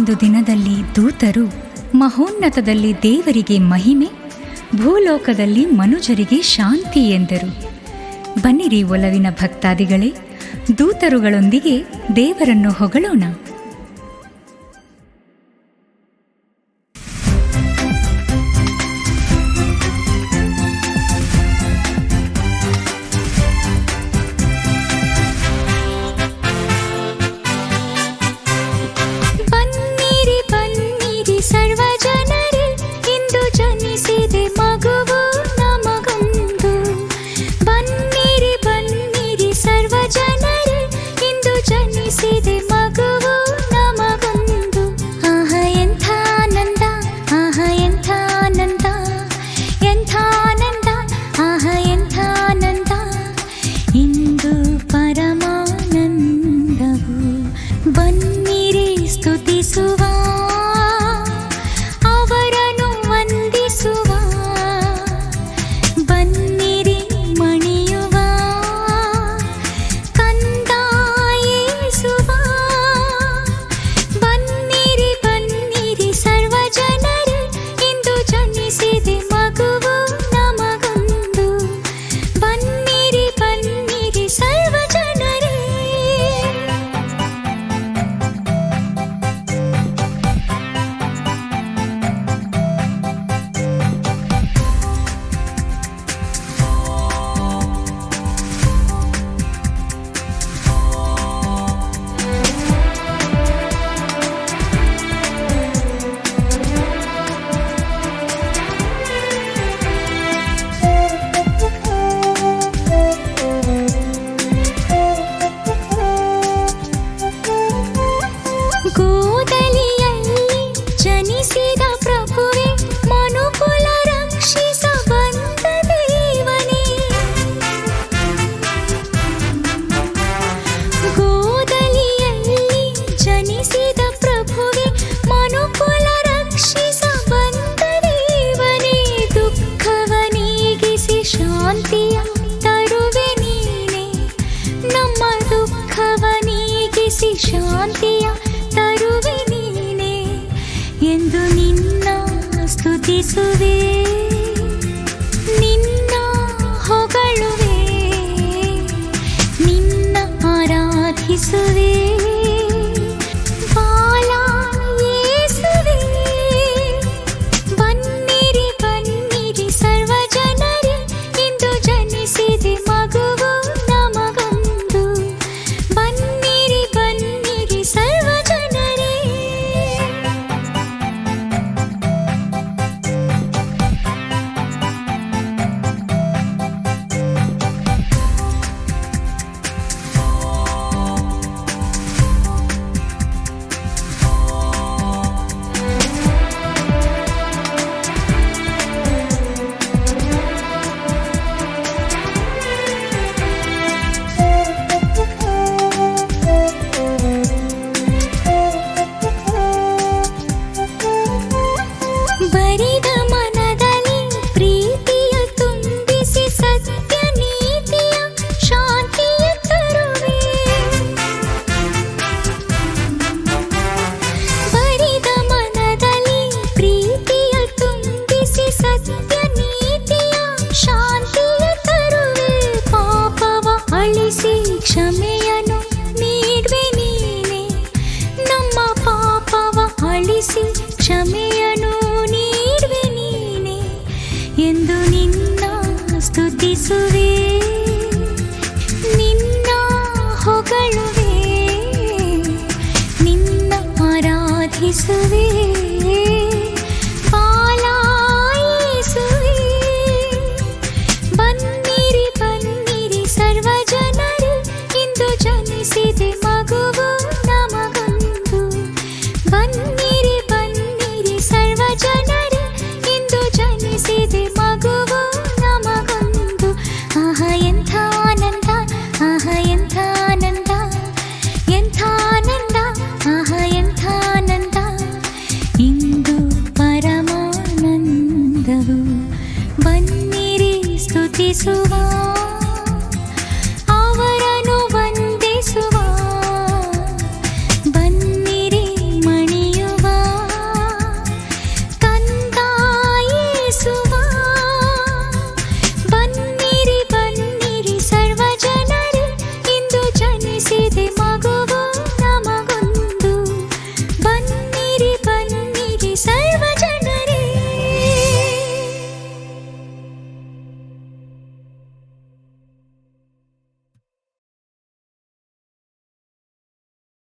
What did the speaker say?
ಒಂದು ದಿನದಲ್ಲಿ ದೂತರು ಮಹೋನ್ನತದಲ್ಲಿ ದೇವರಿಗೆ ಮಹಿಮೆ, ಭೂಲೋಕದಲ್ಲಿ ಮನುಜರಿಗೆ ಶಾಂತಿ ಎಂದರು. ಬನ್ನಿರಿ ಒಲವಿನ ಭಕ್ತಾದಿಗಳೇ, ದೂತರುಗಳೊಂದಿಗೆ ದೇವರನ್ನು ಹೊಗಳೋಣ. 不改。యేసువే బాలా యేసువే ಬನ್ನಿರಿ ಬನ್ನಿರಿ ಸರ್ವಜನರು ಇಂದು ಜನಿಸಿದೆ